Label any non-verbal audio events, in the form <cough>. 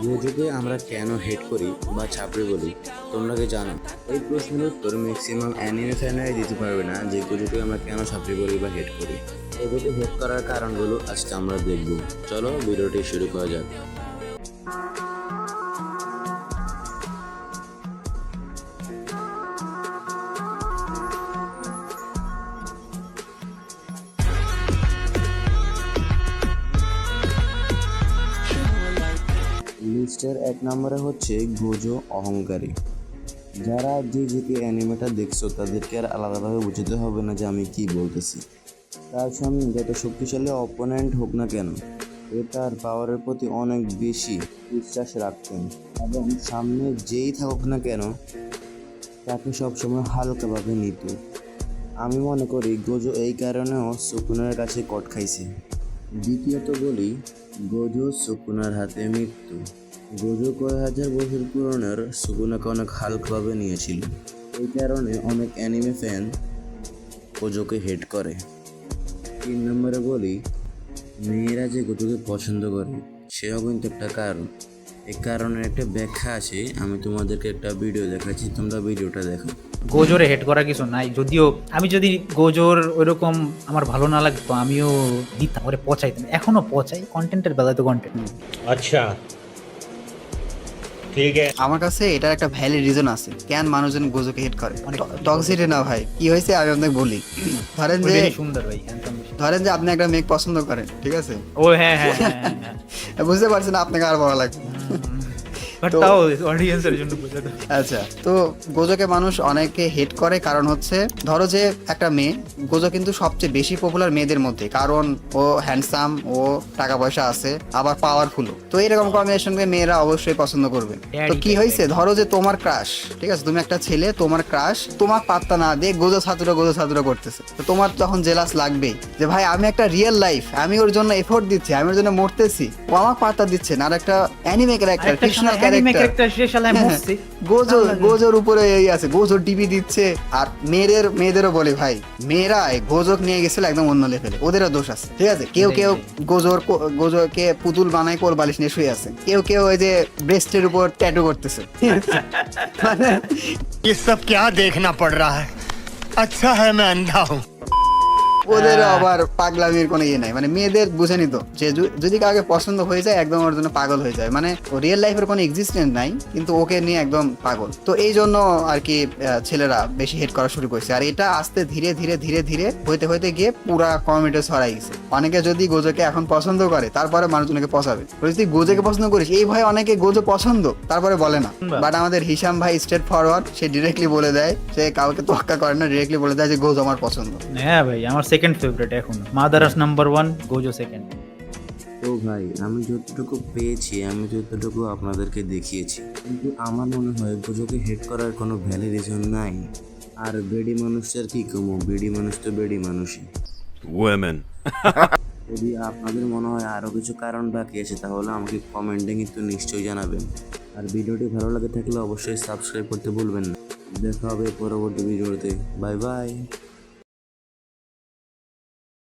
গোজোকে আমরা কেন হেট করি বা ছাপড়ে বলি, তোমরা কি জানো? এই প্রশ্নের উত্তর ম্যাক্সিমাম অ্যানিমে ফ্যানেরাই দিতে পারবে না, যে গোজোকে আমরা কেন ছাপড়ি বলি বা হেট করি। গোজোকে হেট করার কারণগুলো আজকে আমরা দেখব। চলো, ভিডিওটি শুরু করা যাক। লিস্টের এক নম্বরে হচ্ছে গোজো অহংকারী। যারা যে যে অ্যানিমেটা দেখছ, তাদেরকে আর আলাদাভাবে বুঝতে হবে না যে আমি কি বলতেছি। তার সামনে যত শক্তিশালী অপোনেন্ট হোক না কেন, এ তার পাওয়ারের প্রতি অনেক বেশি বিশ্বাস রাখতেন। এবং সামনে যেই থাকুক না কেন, তাকে সবসময় হালকাভাবে নিত। আমি মনে করি গোজো এই কারণেও সুকুনের কাছে কট খাইছে। দ্বিতীয়ত বলি, গোজো সুকুনার হাতে মৃত্যু। গুজো কয়েক হাজার বছর পুরনের সুগুনাকে অনেক হালকাভাবে নিয়েছিল। এই কারণে অনেক অ্যানিমে ফ্যান কোজোকে হেট করে। তিন নম্বরে বলি মেয়েরা যে গোজোকে পছন্দ করে সেও কিন্তু একটা কারণ। এ কারণের একটা ব্যাখ্যা আছে আমি তোমাদেরকে একটা ভিডিও দেখাচ্ছি তোমরা ভিডিওটা দেখো। গোজোরে হেড করা কিছু নাই যদিও আমি যদি গোজোর ওইরকম আমার ভালো না লাগতো আমিও দিতাম ওরে পচাইতাম। এখনও পচাই কন্টেন্টের বেলায় তো কন্টেন্ট আচ্ছা। ঠিক আছে। আমার কাছে এটার একটা ভ্যালিড রিজন আছে। কেন মানুষজন গোজোকে হিট করে? মানে টক্সিটি না ভাই। কি হয়েছে আমি আপনাকে বলি। ধরেন যে সুন্দর ভাই ধরেন যে আপনি একটা মেয়ে পছন্দ করেন ঠিক আছে? ও হ্যাঁ হ্যাঁ, হ্যাঁ, হ্যাঁ। <laughs> বুঝতে পারছেন আপনাকে আর বলা লাগবে বাট তাও অডিয়েন্সের জন্য বোঝাতে আচ্ছা তো গোজোকে মানুষ অনেকে হেট করে কারণ হচ্ছে ধরো যে একটা মেয়ে গোজো কিন্তু সবচেয়ে বেশি পপুলার মেয়েদের মধ্যে কারণ ও হ্যান্ডসাম ও টাকা পয়সা আছে আবার পাওয়ারফুল তো এরকম কম্বিনেশনকে মেয়েরা অবশ্যই পছন্দ করবে। তো কি হয়েছে? ধরো যে তোমার ক্রাশ ঠিক আছে? তুমি একটা ছেলে তোমার ক্রাশ তোমার পাত্তা না দিয়ে গোজো ছাত্র গোজো ছাত্র করতেছে। তো তোমার তখন জেলাস লাগবেই যে ভাই আমি একটা রিয়েল লাইফ আমি ওর জন্য এফোর্ট দিচ্ছি আমি ওর জন্য মরতেছি। ও আমার পাত্তা দিচ্ছে না আর একটা anime character fictional anime <laughs> character character সে শালায় মরছে গোজো গোজোর উপরে এই আছে গোজোর টিভি দিচ্ছে আর মেয়েদের মেয়েদেরও বলে ভাই মেয়েরা এই গোজক নিয়ে গেছিল একদম অন্য লেভেলে ওদেরও দোষ আছে ঠিক আছে কেউ কেউ গোজোর কো- গোজোকে পুতুল বানায় কোর বালিশ নিয়ে শুয়ে আছে কেউ কেউ ওই যে ব্রেস্টের উপর ট্যাটু করতেছে <laughs> মানে ये सब क्या देखना पड़ रहा है अच्छा है मैं अंधा हूँ ওদের আবার পাগলামির কোনো ইয়ে নাই। মানে মেয়েদের বুঝেনি তো যে যদি কাউকে পছন্দ হয়ে যায় একদম ওর জন্য পাগল হয়ে যায়। মানে রিয়েল লাইফের কোনো এক্সিস্টেন্স নাই কিন্তু ওকে নিয়ে একদম পাগল। তো এই জন্য আর কি ছেলেরা বেশি হেড করা শুরু করছে। আর এটা আস্তে ধীরে ধীরে ধীরে ধীরে হইতে হইতে গিয়ে পুরা কমিউনিটি ছড়াই গেছে। অনেকে যদি গোজোকে এখন পছন্দ করে তারপরে মানুষজনকে পছাবে। যদি গোজোকে পছন্দ করিস এই ভয় অনেকে গোজো পছন্দ তারপরে বলে না। বাট আমাদের হিসাম ভাই স্ট্রেট ফরওয়ার্ড সে ডিরেক্টলি বলে দেয় সে কাউকে তোয়াক্কা করে না ডিরেক্টলি বলে দেয় যে গোজো আমার পছন্দ। হ্যাঁ ভাই আমার সেকেন্ড ফেভারিট এখন। Madara's number one Gojo second তো ভাই আমি যতটুকু পেয়েছি আমি যতটুকু আপনাদেরকে দেখিয়েছি কিন্তু আমার মনে হয় গোজোকে হেড করার কোনো ভ্যালি রিজন নাই। আর বেডি মানুষের কি কমো? বেডি মানুষ তো বেডি মানুষই। Women. যদি আপনাদের মনে হয় আরও কিছু কারণ বাকি আছে তাহলে আমাকে কমেন্টে কিন্তু নিশ্চয়ই জানাবেন। আর ভিডিওটি ভালো লাগে থাকলে অবশ্যই সাবস্ক্রাইব করতে ভুলবেন না। দেখা হবে পরবর্তী ভিডিওতে। Bye bye